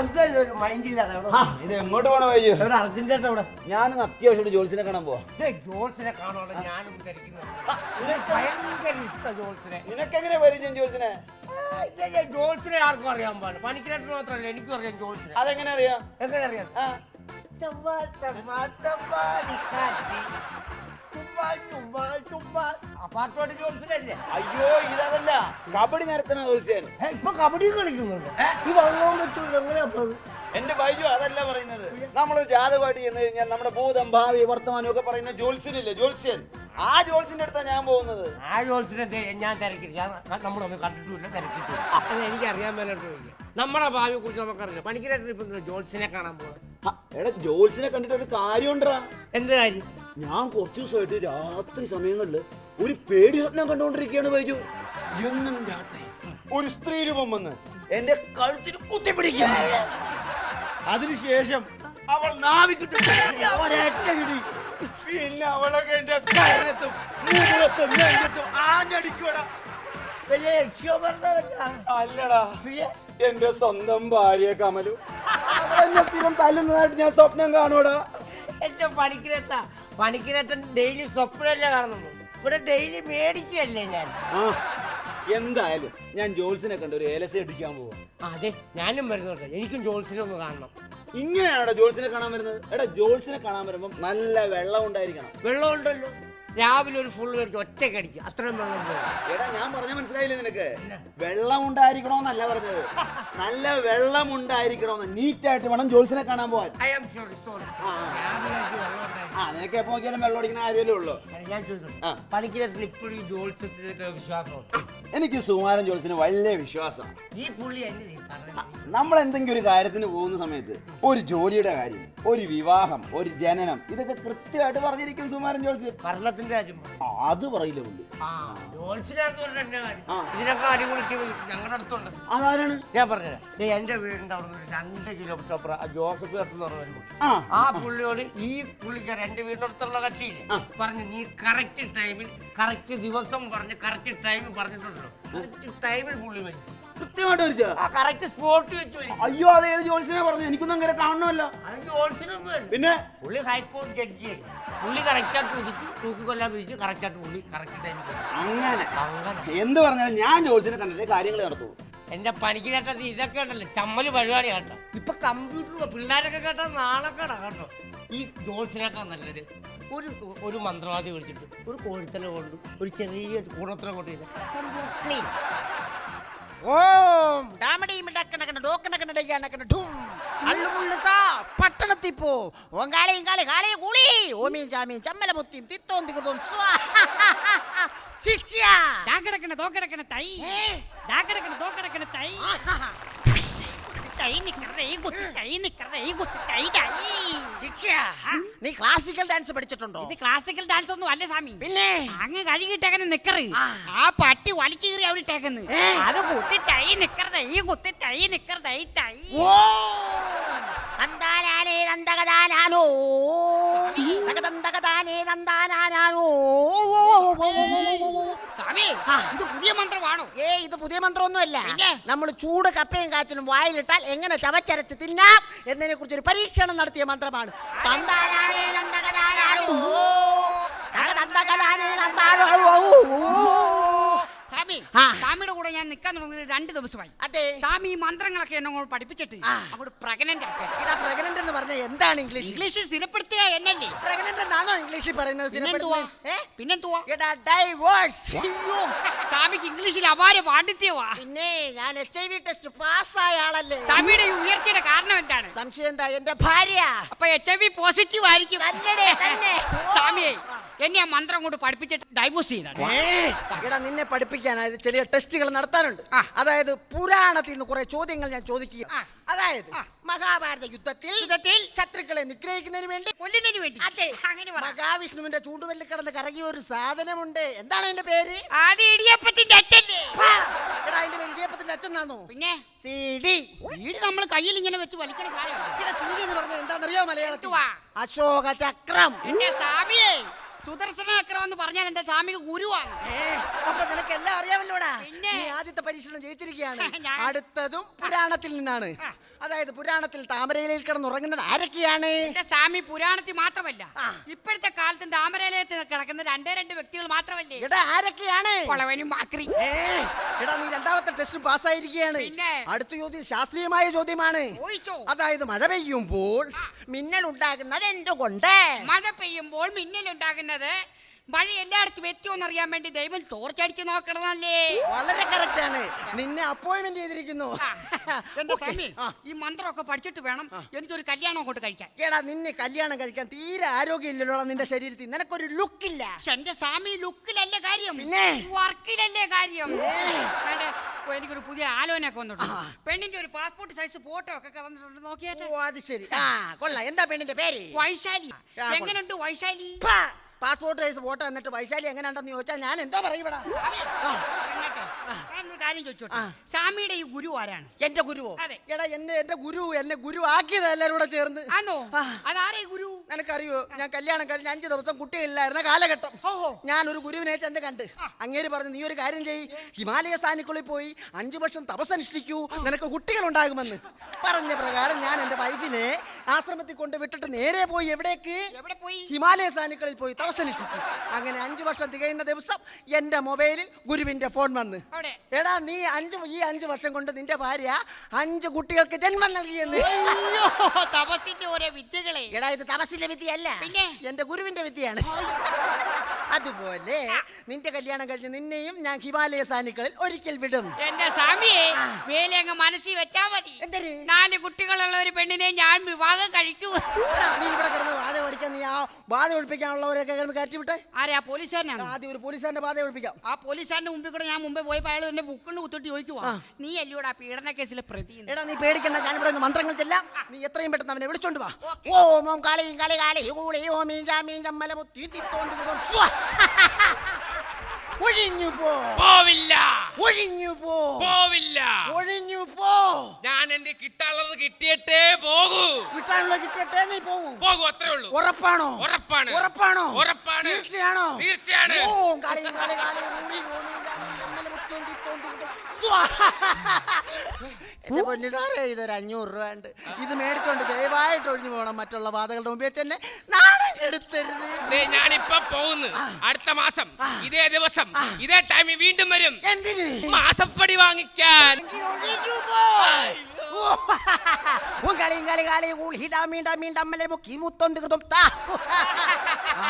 ഇതല്ലേ ഒരു മൈൻഡില്ലാതെ ആ, ഇത് എങ്ങോട്ട് പോണ വൈജു എവിടെ? അർജന്റീന ഇവിടെ ഞാനിന്ന് അത്യാവശ്യമായിട്ട് ജോത്സിനെ കാണാൻ പോവാ. ദേ, ജോൾസിനെ കാണാനുള്ള ഞാനും ധരിക്കുന്നത് ഭയങ്കര ഇഷ്ടം ജോൾസിനെ നിനക്കെങ്ങനെ പരിചയം ജോത്സിനെ ആ, ഇതല്ലേ ജോൾസിനെ ആർക്കും അറിയാൻ പാടില്ല. പണിക്കിനായിട്ട് മാത്രമല്ല എനിക്കും അറിയാം ജോൾസിനെ അതെങ്ങനെ അറിയാം? എങ്ങനെ അറിയാം? ആ, ചുമ്മാ, ചുമ്മാടിക്കാറ്റ്. ചുമ്മാ, ചുമ്മാ, ചുമ്മാ. ആ പാട്ടോട് ജോൾസിനല്ലേ അയ്യോ ഇതല്ല കബഡി നിരത്തണ ജോത്സ്യൻ. ഏ, ഇപ്പൊ കബഡി കളിക്കുന്നുണ്ട്. ഈ വെള്ളം വെച്ചുകൊണ്ട് എങ്ങനെയാ ഇപ്പൊ അത്? എന്റെ ബൈജു അതല്ല പറയുന്നത്. നമ്മളൊരു ജാതകമായിട്ട് ചെന്ന് കഴിഞ്ഞാൽ നമ്മുടെ ഭൂതം ഭാവി വർത്തമാനം ഒക്കെ പറയുന്ന ജോത്സ്യനില്ലേ ജോത്സ്യൻ? ആ ജോത്സ്യന്റെ അടുത്താണ് ഞാൻ പോകുന്നത്. ആ ജോൾസിനെ ദേ ഞാൻ തിരക്കിട്ട് ഞാൻ നമ്മളൊന്നും കണ്ടിട്ടില്ല തിരക്കിട്ടില്ല. അത് എനിക്ക് അറിയാൻ മേലോട്ട് ചോദിക്കാം. നമ്മുടെ ഭാവിയെ കുറിച്ച് നമുക്കറിയാം പണിക്കരായിട്ട് ഇപ്പൊ ജോൾസിനെ കാണാൻ ആ, എടാ ജോൽസിനെ കണ്ടിട്ട് ഒരു കാര്യമുണ്ടാ എന്ത് കാര്യം? ഞാൻ കുറച്ചു ദിവസമായിട്ട് രാത്രി സമയങ്ങളിൽ ഒരു പേടി സ്വപ്നം കണ്ടുകൊണ്ടിരിക്കുകയാണ് ബൈജു. എന്നും രാത്രി ഒരു സ്ത്രീ രൂപം വന്ന് എന്റെ കഴുത്തിന് കുത്തിപ്പിടിക്കുക അതിനുശേഷം അവൾ നാവിക്കിട്ട് ഒരൊറ്റ ഇടി. പിന്നെ അവളൊക്കെ എന്റെ കയറത്തും മൂലത്തും നെഞ്ചത്തും ആഞ്ഞടിക്കൂടാ വലിയ അല്ലടാ എന്റെ സ്വന്തം ഭാര്യ കമലു. എന്നെ സ്ഥിരം തല്ലുന്നതായിട്ട് ഞാൻ സ്വപ്നം കാണൂടാ എന്റെ പണിക്കരട്ട പണിക്കരട്ടൻ ഡെയിലി സ്വപ്നമല്ലേ കാണുന്നു ഇവിടെ ഡെയിലി മേടിക്കുകയല്ലേ ഞാൻ? എന്തായാലും ഞാൻ ജോൾസിനെ കണ്ട് ഒരു ഏലസി അടിക്കാൻ പോവാ. അതെ ഞാനും വരുന്നുണ്ട് എനിക്കും ജോൾസിനെ ഒന്ന് കാണണം. ഇങ്ങനെയാണോ ജോൾസിനെ കാണാൻ വരുന്നത്? എടാ ജോൾസിനെ കാണാൻ വരുമ്പോൾ നല്ല വെള്ളം ഉണ്ടായിരിക്കണം. വെള്ളം ഉണ്ടല്ലോ. രാവിലെ ഒരു ഫുൾ മേടിച്ച് ഒറ്റയ്ക്ക് അടിച്ച് അത്രയും വെള്ളം. എടാ ഞാൻ പറഞ്ഞ മനസ്സിലായില്ലേ നിനക്ക്? വെള്ളം ഉണ്ടായിരിക്കണോന്നല്ല പറഞ്ഞത്. നല്ല വെള്ളം ഉണ്ടായിരിക്കണോന്ന് നീറ്റായിട്ട് വേണം ജോൽസിനെ കാണാൻ പോവാൻ. ആം. ആ, നിനക്ക് എപ്പോ നോക്കിയാലും വെള്ളം അടിക്കുന്ന കാര്യമല്ലേ ഉള്ളൂ. ഞാൻ ആ. പണിക്കരട്ടൻ ഇപ്പോഴും ഈ ജോത്സ്യത്തിലൊക്കെ വിശ്വാസമുണ്ട്. എനിക്ക് സുമാരൻ ജോൾസിന് വലിയ വിശ്വാസമാണ്. ഈ പുള്ളി എന്നെ നീ നമ്മൾ എന്തെങ്കിലും ഒരു കാര്യത്തിന് പോകുന്ന സമയത്ത് ഒരു ജോലിയുടെ കാര്യം ഒരു വിവാഹം ഒരു ജനനം ഇതൊക്കെ കൃത്യമായിട്ട് പറഞ്ഞിരിക്കും സുമാരൻ ജോൾസ് ഭരണത്തിന്റെ കാര്യം പറഞ്ഞു. ആ, അത് പറയില്ല പുള്ളി. ആ ജോത്സ്യനാന്ന് പറഞ്ഞ എന്റെ കാര്യം. ആ. ഇതിനൊക്കെ അടിപൊളിച്ച് ഞങ്ങളുടെ അടുത്തുണ്ട്. അതാരാണ്? ഞാൻ പറഞ്ഞത് ദേ എന്റെ വീടിന്റെ അവിടെ നിന്ന് രണ്ട് കിലോമീറ്റർ അപ്പുറം ആ ജോസഫ് ചേട്ടൻ എന്ന് പറഞ്ഞ ഒരു പുള്ളി. ആ. ആ പുള്ളിയോട് ഈ പുള്ളിക്കാരൻ എന്റെ വീടിന്റെ അടുത്തുള്ള കക്ഷിയില്ലേ? പറഞ്ഞു നീ കറക്റ്റ് ടൈമിൽ കറക്റ്റ് ദിവസം പറഞ്ഞ് കറക്റ്റ് ടൈമിൽ പറഞ്ഞിട്ടുണ്ടല്ലോ കറക്റ്റ് ടൈമിൽ പുള്ളി മരിച്ചു. കൃത്യമായിട്ട് വരിച്ച ആ കറക്റ്റ് വെച്ച് അയ്യോ അത് ഏത് ജോത്സ്യനെ പറഞ്ഞു എനിക്കൊന്നും അങ്ങനെ കാണണമല്ലോ. അത്. പിന്നെ? പുള്ളി ഹൈക്കോടതി ജഡ്ജി പുള്ളി കറക്റ്റായിട്ട് വിധിച്ച്. തൂക്കിക്കൊല്ലാൻ വിധിച്ച്. കറക്റ്റായിട്ട് പുള്ളി കറക്റ്റ് ടൈമിൽ അങ്ങനെ. അങ്ങനെ. എന്ത് പറഞ്ഞാലും ഞാൻ ജോൽസിനെ കണ്ടിട്ടേ കാര്യങ്ങൾ നടത്തൂ എന്റെ പണിക്ക് കേട്ടത് ഇതൊക്കെ ഉണ്ടല്ലോ. ചമ്മൽ പരിപാടി കേട്ടോ. ഇപ്പൊ കമ്പ്യൂട്ടർ പിള്ളേരൊക്കെ കേട്ടാ നാണക്കേടാ കേട്ടോ. ഈ ജോത്സിനേക്കാൾ നല്ലത്. ഒരു ഒരു മന്ത്രവാദി വിളിച്ചിട്ട് ഒരു കോഴിത്തല കൊണ്ട് ഒരു ചെറിയ കൂടത്തല കൊണ്ട് ക്ലീൻ ഓം. ഡാമടിയും ഡക്കണക്കണ ഡോക്കണക്കണ ഡയ്യാനക്കണ ഠും. അള്ളുമുള്ളു സാ പട്ടണത്തിൽ പോ. ഓങ്കാളിയും കാളി കാളിയും കൂളി. ഓമിയും ചാമിയും ചമ്മല മുത്തിയും തിത്തോം സ്വാ. ശിക്ഷ ദാ കിടക്കണ ദോ കിടക്കണ തൈ. ദാ കിടക്കണ ദോ കിടക്കണ തൈ നീ ക്ലാസിക്കൽ ഡാൻസ് പഠിച്ചിട്ടുണ്ടോ? ഇത് ക്ലാസിക്കൽ ഡാൻസ് ഒന്നും അല്ല സ്വാമി. പിന്നെ? അങ്ങ് കഴുകിട്ടേക്കണ നിക്കറ്. ആ. പട്ടി വലിച്ചു കീറി അവിടെ ഇട്ടേക്കുന്നു. അത് കുത്തി തൈ നിക്കറ തൈ കുത്തി തൈ നിക്കറ തൈ തൈ. ഓ. നന്ദാനാനേ നന്ദകദാനാനോ ഇത് പുതിയ മന്ത്രമാണോ? ഏ ഇത് പുതിയ മന്ത്രമൊന്നുമല്ല? നമ്മൾ ചൂട് കപ്പയും കാച്ചിലും വായിലിട്ടാൽ എങ്ങനെ ചവച്ചരച്ച് തിന്നാം എന്നതിനെ കുറിച്ച് ഒരു പരീക്ഷണം നടത്തിയ മന്ത്രമാണ്. സ്വാമി. സ്വാമിയുടെ കൂടെ ഞാൻ നിൽക്കാൻ തുടങ്ങിയിട്ട് രണ്ട് ദിവസമായി. അതെ. സ്വാമി ഈ മന്ത്രങ്ങളൊക്കെ എന്നെ അങ്ങോട്ട് പഠിപ്പിച്ചിട്ട് അങ്ങോട്ട് പ്രഗ്നന്റ് പ്രഗ്നന്റ് എന്ന് പറഞ്ഞ എന്താണ് ഇംഗ്ലീഷ്? ഇംഗ്ലീഷ് സ്ഥിരപ്പെടുത്തുക എന്നല്ലേ? പ്രഗ്നന്റ് ഇംഗ്ലീഷിൽ പറയുന്നത് പിന്നെന്തുവാ? സ്ഥിരപ്പെടുത്തുന്നത്? ഏ? പിന്നെന്തുവാ? എടാ ഡൈവോഴ്സ് അയ്യോ സ്വാമിക്ക് ഇംഗ്ലീഷിൽ അപാര പാണ്ഡിത്യവാ പിന്നെ ഞാൻ എച്ച് ഐ വി ടെസ്റ്റ് പാസ്സായ ആളല്ലേ? സ്വാമിയുടെ ഈ ഉയർച്ചയുടെ കാരണം എന്താണ്? സംശയം എന്താ? എന്റെ ഭാര്യ. അപ്പൊ എച്ച് ഐ വി പോസിറ്റീവ് ആയിരിക്കും. തന്നെ. സ്വാമിയെ എന്നെ ആ മന്ത്രം കൊണ്ട് പഠിപ്പിച്ചിട്ട് ഡൈവോഴ്സ് ചെയ്താണ്. എടാ നിന്നെ പഠിപ്പിക്കാൻ അതായത് ചെറിയ ടെസ്റ്റുകൾ നടത്താറുണ്ട്. അതായത് പുരാണത്തിൽ നിന്ന് കുറെ ചോദ്യങ്ങൾ ഞാൻ ചോദിക്കുക. അതായത് മഹാഭാരത യുദ്ധത്തിൽ യുദ്ധത്തിൽ ശത്രുക്കളെ നിഗ്രഹിക്കുന്നതിന് വേണ്ടി കൊല്ലുന്നതിന് വേണ്ടി. അതെ. അങ്ങനെ മഹാവിഷ്ണുവിന്റെ ചൂണ്ടുവല്ലിൽ കിടന്ന് കറങ്ങിയ ഒരു സാധനമുണ്ട്. എന്താണ് അതിന്റെ പേര്? ആദ്യ ഇടിയപ്പത്തിന്റെ അച്ഛല്ലേ? ഹാ! എടാ അതിന്റെ പേര് ഇടിയപ്പത്തിന്റെ അച്ഛനാണോ പിന്നെ? സി ഡി വീട് നമ്മൾ കയ്യിൽ ഇങ്ങനെ വെച്ച് വലിക്കണ സാധനം സി ഡി എന്ന് പറഞ്ഞാൽ എന്താണെന്നറിയോ മലയാളത്തിൽ? അശോക ചക്രം എന്റെ സ്വാമിയെ. സുദർശന എന്ന് പറഞ്ഞാൽ എന്റെ സ്വാമിക്ക് ഗുരുവാണ്. അപ്പൊ നിനക്ക് എല്ലാം അറിയാമല്ലോടാ? പിന്നെ? ആദ്യത്തെ പരീക്ഷണം ജയിച്ചിരിക്കുകയാണ്. അടുത്തതും പുരാണത്തിൽ നിന്നാണ്. അതായത് പുരാണത്തിൽ താമരയിലേക്ക് കിടന്നുറങ്ങുന്നത് ആരൊക്കെയാണ്? എന്റെ സ്വാമി പുരാണത്തിൽ മാത്രമല്ല. ഇപ്പോഴത്തെ കാലത്ത് താമരയിലേക്ക് കിടക്കുന്ന രണ്ടേ രണ്ട് വ്യക്തികൾ മാത്രമല്ലേ? എടാ ആരൊക്കെയാണ്? കൊളവനും മാത്രി ഏ, എടാ നീ രണ്ടാമത്തെ ടെസ്റ്റ് പാസ്സായിരിക്കുകയാണ്. പിന്നെ? അടുത്ത ചോദ്യം ശാസ്ത്രീയമായ ചോദ്യമാണ്. ചോദിച്ചോ? അതായത് മഴ പെയ്യുമ്പോൾ മിന്നൽ ഉണ്ടാകുന്നത് എന്തുകൊണ്ട്? മഴ പെയ്യുമ്പോൾ മിന്നലുണ്ടാകുന്നത് മഴ എല്ലായിടത്തും എത്തിയോ അറിയാൻ വേണ്ടി ദൈവം ടോർച്ചടിച്ച് നോക്കണമല്ലേ വളരെ കറക്റ്റ് ആണ്. നിന്നെ അപ്പോയിന്റ്മെന്റ് ചെയ്തിരിക്കുന്നു. എന്റെ. സ്വാമി? ഈ മന്ത്രമൊക്കെ പഠിച്ചിട്ട് വേണം എനിക്കൊരു കല്യാണം അങ്ങോട്ട് കഴിക്കാൻ. കേടാ നിന്നെ കല്യാണം കഴിക്കാൻ തീരെ ആരോഗ്യമില്ലല്ലോ നിന്റെ ശരീരത്തിൽ. നിനക്കൊരു ലുക്കില്ല ഇല്ല. എന്റെ സ്വാമി ലുക്കിലല്ലേ കാര്യം? വർക്കിലല്ലേ കാര്യം? എനിക്കൊരു പുതിയ ആലോചനയൊക്കെ വന്നിട്ടുണ്ട്. പെണ്ണിന്റെ ഒരു പാസ്പോർട്ട് സൈസ് ഫോട്ടോ ഒക്കെ വന്നിട്ടുണ്ട് നോക്കിയാട്ടെ? ഓ അത് ശരി. ആ കൊള്ളാം. എന്താ പെണ്ണിന്റെ പേര്? വൈശാലി. എങ്ങനെയുണ്ട് വൈശാലി? പാസ്പോർട്ട് സൈസ് ഫോട്ടോ എന്നിട്ട് വൈശാലി എങ്ങനെയുണ്ടെന്ന് ചോദിച്ചാൽ ഞാൻ എന്തോ പറയൂടാ കാര്യം ചോദിച്ചോട്ടെ. സ്വാമിയുടെ ഈ ഗുരു ആരാണ്? എന്റെ ഗുരുവോ? അതെ. എടാ എന്റെ എന്റെ ഗുരു എന്നെ ഗുരു ആക്കിയത് എല്ലാരും കൂടെ ചേർന്ന്. ആണോ. അതാരേ ഗുരു? നിനക്കറിയോ ഞാൻ കല്യാണം കഴിഞ്ഞ അഞ്ചു ദിവസം കുട്ടികളില്ലായിരുന്ന കാലഘട്ടം. ഓഹോ. ഞാൻ ഒരു ഗുരുവിനെ ചെന്ന് കണ്ട്. അങ്ങേര് പറഞ്ഞു നീ ഒരു കാര്യം ചെയ്യ്. ഹിമാലയ സാനിക്കുള്ളിൽ പോയി അഞ്ചു വർഷം തപസ്സനുഷ്ഠിക്കൂ നിനക്ക് കുട്ടികൾ ഉണ്ടാകുമെന്ന് പറഞ്ഞ പ്രകാരം ഞാൻ എന്റെ വൈഫിനെ ആശ്രമത്തിൽ കൊണ്ട് വിട്ടിട്ട് നേരെ പോയി എവിടേക്ക്? എവിടെ പോയി? ഹിമാലയ സാനുക്കളിൽ പോയി തപസ്സനുഷ്ഠിച്ചു അങ്ങനെ അഞ്ചു വർഷം തികയുന്ന ദിവസം എന്റെ മൊബൈലിൽ ഗുരുവിന്റെ ഫോൺ വന്ന്. എടാ നീ അഞ്ച് ഈ അഞ്ച് വർഷം കൊണ്ട് നിന്റെ ഭാര്യ അഞ്ച് കുട്ടികൾക്ക് ജന്മം നൽകിയെന്ന്. അയ്യോ തപസ്സിന്റെ ഓരോ വിദ്യകളെ. എടാ ഇത് തപസ്സിന്റെ വിദ്യയല്ല. പിന്നെ? എന്റെ ഗുരുവിന്റെ വിദ്യയാണ്. അതുപോലെ നിന്റെ കല്യാണം കഴിഞ്ഞ് നിന്നെയും ഞാൻ ഹിമാലയ സാനിക്കളിൽ ഒരിക്കൽ വിടും. എന്റെ സ്വാമിയെ വേലി അങ്ങ് മനസ്സിൽ വെച്ചാ മതി. എന്തൊരു? നാല് കുട്ടികളുള്ള ഒരു പെണ്ണിനെ ഞാൻ വിവാഹം കഴിക്കൂ. എടാ, നീ ഇവിടെ കിടന്ന് ബാധ പഠിക്കാൻ നീ ആ ബാധ ഒഴിപ്പിക്കാനുള്ളവരൊക്കെ കിടന്ന് കയറ്റി വിട്ടെ. ആരാ പോലീസുകാരനാണ്? ആദ്യം ഒരു പോലീസുകാരന്റെ ബാധ ഒഴിപ്പിക്കാം. ആ പോലീസുകാരന്റെ മുമ്പിൽ കൂടെ ഞാൻ മുമ്പേ പോയപ്പോ അയാൾ എന്നെ ബുക്കിന് കുത്തിട്ട് ചോദിക്കുവാ നീ അല്ലയോടാ പീഡന കേസിലെ പ്രതി എടാ നീ പേടിക്കണ്ട ഞാൻ ഇവിടെ നിന്ന് മന്ത്രങ്ങൾ ചെല്ലാം. നീ എത്രയും പെട്ടെന്ന് അവനെ വിളിച്ചോണ്ട് വാ. ഓം ഓം കാളി കാളി കാളി കൂളി ജാമീൻ മുത്തി തിത്തോണ്ട് തിത്തോം സ്വാ. ഒഴിഞ്ഞു പോ. പോവില്ല. ഒഴിഞ്ഞു പോ. പോവില്ല. ഒഴിഞ്ഞു പോ. ഞാൻ എന്റെ കിട്ടാനുള്ളത് കിട്ടിയിട്ടേ പോകൂ. കിട്ടാനുള്ളത് കിട്ടിയിട്ടേ നീ പോകൂ. പോകൂ അത്രേ ഉള്ളൂ. ഉറപ്പാണോ? ഉറപ്പാണ്. ഉറപ്പാണോ? ഉറപ്പാണ്. തീർച്ചയാണോ? തീർച്ചയാണ്. ഓം കാളി കാളി കാളി കൂളി എന്റെ പൊന്നു സാറേ ഇതൊരു അഞ്ഞൂറ് രൂപ ഉണ്ട് ഇത് മേടിച്ചോണ്ട് ദയവായിട്ട് ഒഴിഞ്ഞു പോകണം. മറ്റുള്ള വാദകളുടെ മുമ്പേ തന്നെ നാളെ എടുത്തരുത് ദേ, ഞാനിപ്പൊ പോകുന്നു. അടുത്ത മാസം ഇതേ ദിവസം ഇതേ ടൈമിൽ വീണ്ടും വരും. എന്തിന്? മാസപ്പടി വാങ്ങിക്കാൻ. ഒഴിഞ്ഞു പോ. ഓ, കളി കളി കളി. കൂളി ഡാമീ ഡാമീ ഡമ്മലെ മുക്കി മുത്തൊന്ത് കൃതം താ. ആ.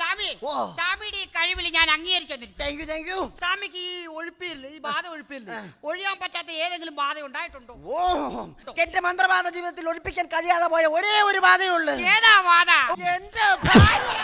സ്വാമി. സ്വാമിയുടെ ഈ കഴിവിൽ ഞാൻ അംഗീകരിച്ചു thank you, thank you. സ്വാമിക്ക് ഈ ഒഴിപ്പില്ല ഈ ബാധ ഒഴിപ്പില്ല? ഒഴിയാൻ പറ്റാത്ത ഏതെങ്കിലും ബാധ ഉണ്ടായിട്ടുണ്ടോ? ഓ എന്റെ മന്ത്രവാദ ജീവിതത്തിൽ ഒഴിപ്പിക്കാൻ കഴിയാതെ പോയ ഒരേ ഒരു ബാധയുള്ളൂ. ഏതാ ബാധ? എന്റെ ഭാര്യ